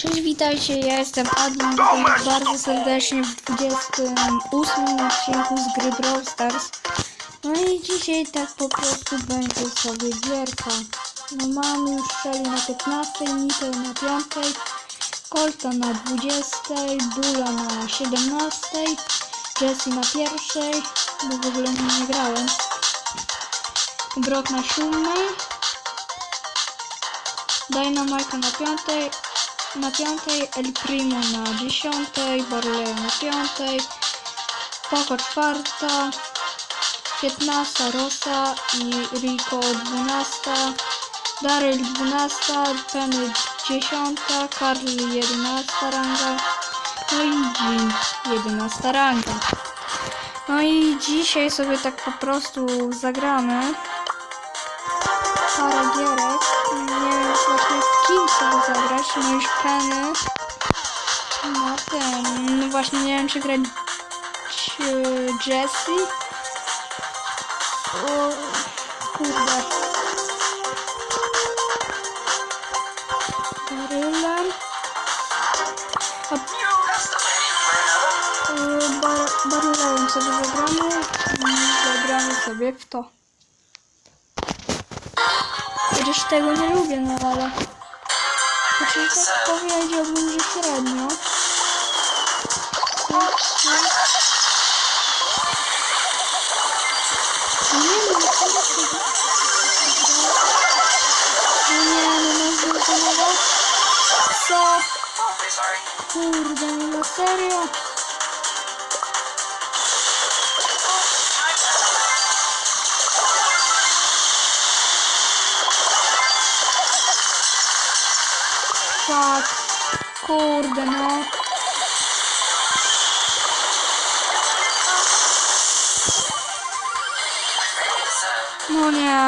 Cześć, witajcie, ja jestem Adam, witam was bardzo serdecznie w 28 odcinku z gry Brawl Stars. No i dzisiaj tak po prostu będzie sobie gierka. No mamy już Shelly na 15, Nito na 5, Colta na 20, Dula na 17, Jessie na pierwszej, bo w ogóle nie, nie grałem. Brock na 7, Dynamite na 5, na piątej, El Primo na dziesiątej, Barley na piątej, Poco czwarta, piętnasta Rosa i Rico dwunasta, Daryl dwunasta, Penny dziesiąta, Karl jedenasta ranga, no i Jean jedenasta ranga. No i dzisiaj sobie tak po prostu zagramy parę gierek. Sobie zagrać. No już Penny. No ten. No właśnie nie wiem czy grać e, Jessie. O kurde. E, bar, Barylem sobie zagramy. Zagramy sobie w to. Chociaż tego nie lubię, no ale... Tak powiedziałbym, że średnio. Nie wiem. No nie, no na zdecydowanie... Co? Kurde, no serio? Fuck. Kurde, no. No nie.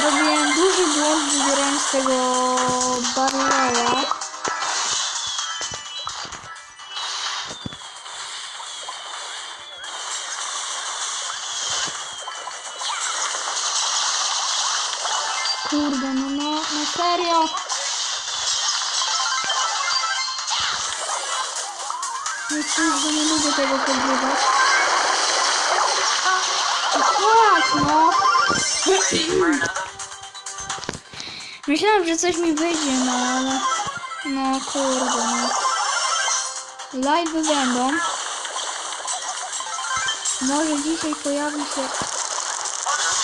Zrobiłem duży błąd wybierając tego Barleya. Kurde, no, no, no serio. No kurde, nie lubię tego pogrywać. Tak, no. Myślałam, że coś mi wyjdzie, no ale... No kurde, no. Live będą. Może dzisiaj pojawi się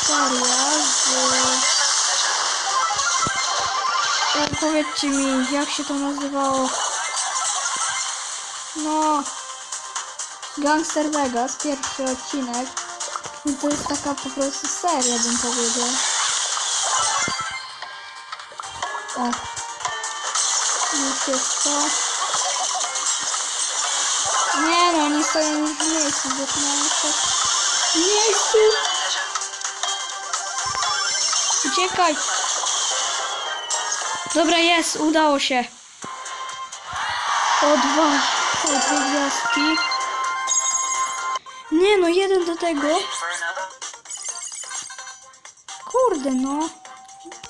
seria z... Powiedzcie mi, jak się to nazywało? No... Gangster Vegas, pierwszy odcinek. I to jest taka po prostu seria, bym powiedział. O. Już jest to. Nie no, oni stoją już w miejscu, zaczynają się w miejscu. Uciekaj. Dobra, jest, udało się. O dwa, o dwie gwiazdki. Nie no, jeden do tego. Kurde no.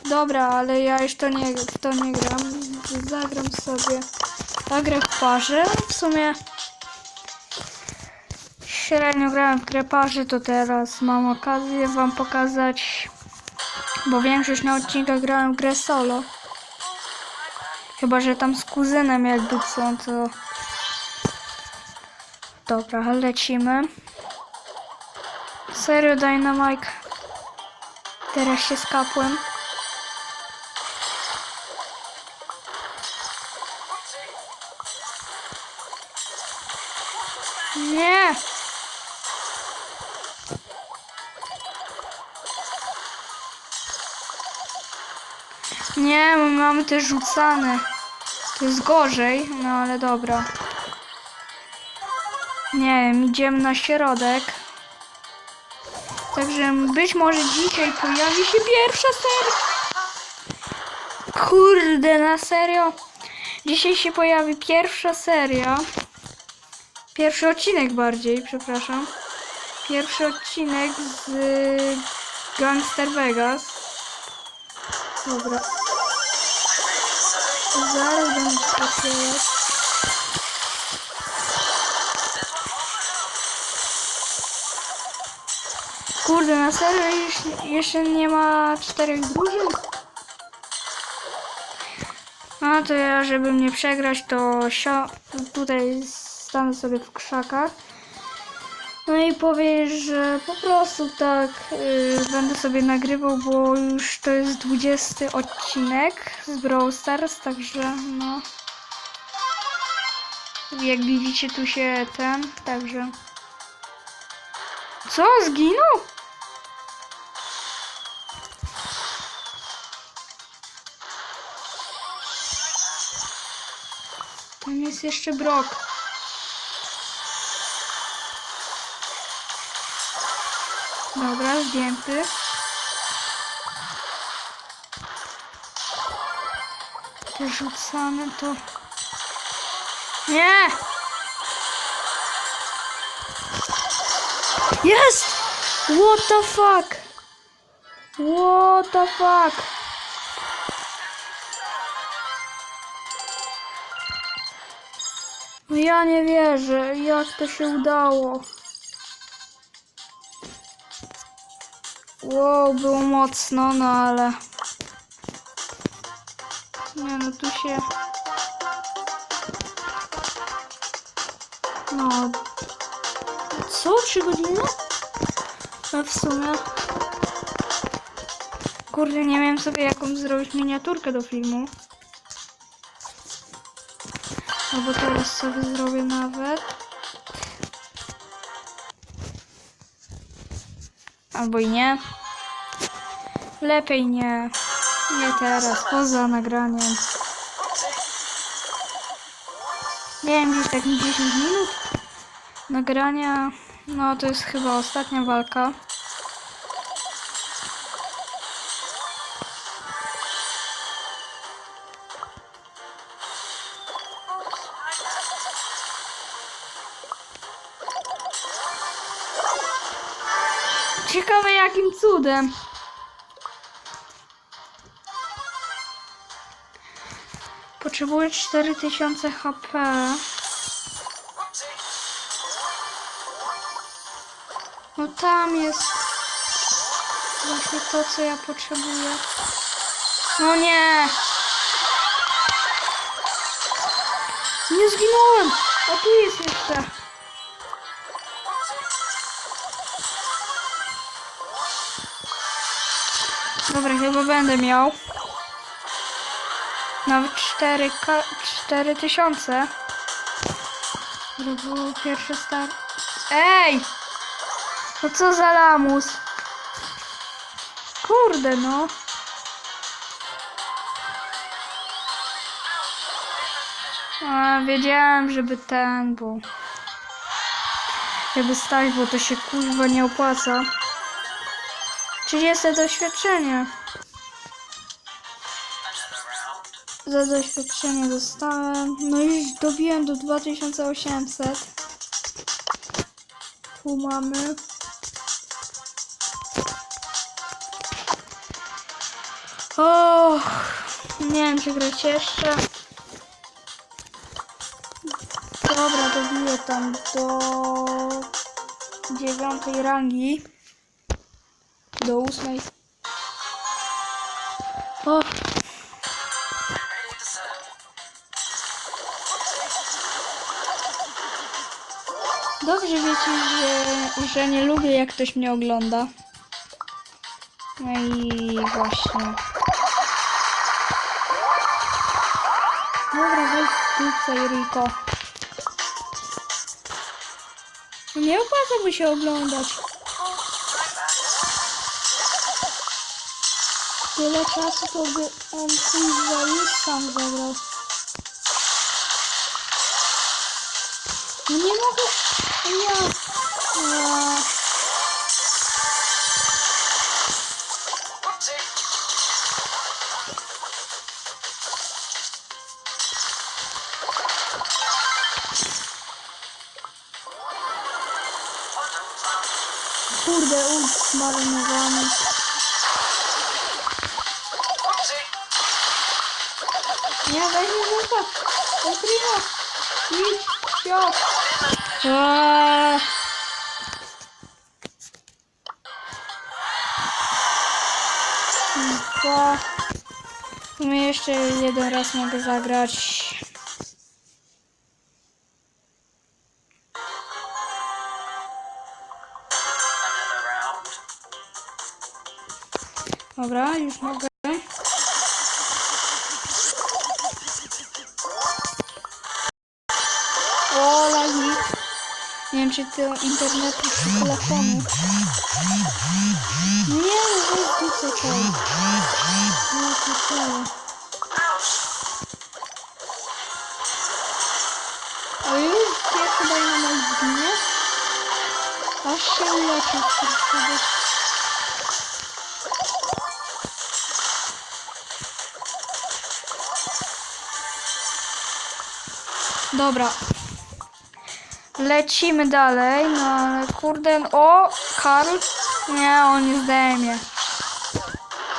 Dobra, ale ja już to nie, to nie gram. Zagram sobie. Zagrę w parze. W sumie średnio grałem w grę parzy, to teraz mam okazję wam pokazać. Bo większość na odcinkach grałem w grę solo. Chyba, że tam z kuzynem jakby co, to... Dobra, lecimy. Serio, Dynamite. Teraz się skapłem. Nie! Nie, my mamy te rzucane. To jest gorzej, no ale dobra. Nie idziemy na środek. Także być może dzisiaj pojawi się pierwsza seria. Kurde, na serio? Dzisiaj się pojawi pierwsza seria. Pierwszy odcinek bardziej, przepraszam. Pierwszy odcinek z Gangster Vegas. Dobra. Zaraz będę sprawdzać. Kurde, na serio jeszcze nie ma czterech drużyn? No to ja, żeby mnie przegrać, to tutaj stanę sobie w krzakach. No i powiesz, że po prostu tak y, będę sobie nagrywał, bo już to jest 20 odcinek z Brawl Stars, także no. Jak widzicie, tu się ten, także. Co? Zginął? Tam jest jeszcze Brock. Dobra, zdjęty. Te rzucane to... Nie! Jest! What the fuck? What the fuck? No ja nie wierzę, jak to się udało. Wow, było mocno, no ale... Nie no, tu się... No... Co? Trzy godziny? No w sumie... Kurde, nie wiem sobie jaką zrobić miniaturkę do filmu. Albo teraz sobie zrobię nawet. Albo i nie. Lepiej nie. Nie teraz, poza nagraniem. Nie wiem, gdzieś tak 10 minut nagrania. No to jest chyba ostatnia walka. Ciekawe jakim cudem. Potrzebuję 4000 HP. No tam jest właśnie to, co ja potrzebuję. No nie! Nie zginąłem! A tu jest jeszcze. Dobra, chyba będę miał. Nawet 4, 4 tysiące. To był pierwszy start. Ej! No co za lamus? Kurde no. A, wiedziałem, żeby ten, bo... Żeby stać, bo to się kurwa nie opłaca. 30 doświadczenie. Za doświadczenie dostałem. No już dobiłem do 2800. Tu mamy. Och, nie wiem czy grać jeszcze. Dobra, dobiję tam do dziewiątej rangi. Do ósmej. O, Dobrze wiecie, że, że nie lubię jak ktoś mnie ogląda. No i właśnie. Dobra, weź tutaj Riko. No Nie opłaca by się oglądać. Tyle czasu to by on kurwa już sam zagrał. No nie mogę. Ja. Ja. Kurde, ult zmarnowany. Nie, weź mnie zostaw. El primo. Idź, sio. Aaaa. Dwa. My jeszcze jeden raz mogę zagrać. Dobra, już mogę. Nie wiem, czy to internetu czy telefonu. Nie, no weź co to. No to co? A już pierwszy dynamit zginie? Aż się uleczy wtedy. Dobra. Lecimy dalej, no ale kurde, o, Karl? Nie, on nie zdejmie.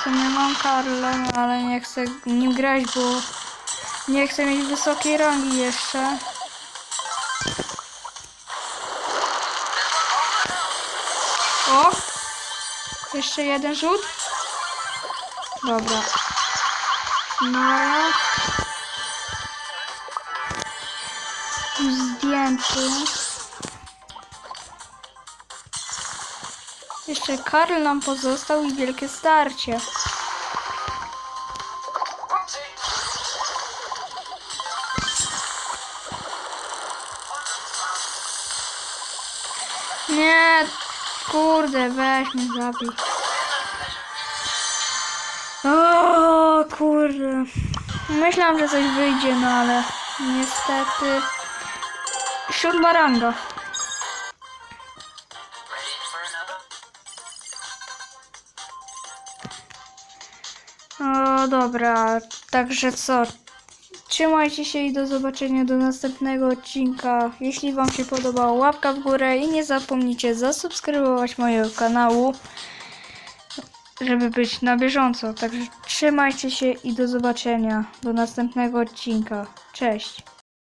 W sumie mam Karla, no ale nie chcę nim grać, bo nie chcę mieć wysokiej rangi jeszcze. O! Jeszcze jeden rzut. Dobra. No. Zdjęty. Jeszcze Karl nam pozostał i wielkie starcie. Nie, kurde, weź mnie zabij. O, kurde. Myślałam, że coś wyjdzie, no ale niestety. Siódma ranga. O, dobra, także co? Trzymajcie się i do zobaczenia do następnego odcinka. Jeśli Wam się podobało, łapka w górę i nie zapomnijcie zasubskrybować mojego kanału, żeby być na bieżąco. Także trzymajcie się i do zobaczenia do następnego odcinka. Cześć!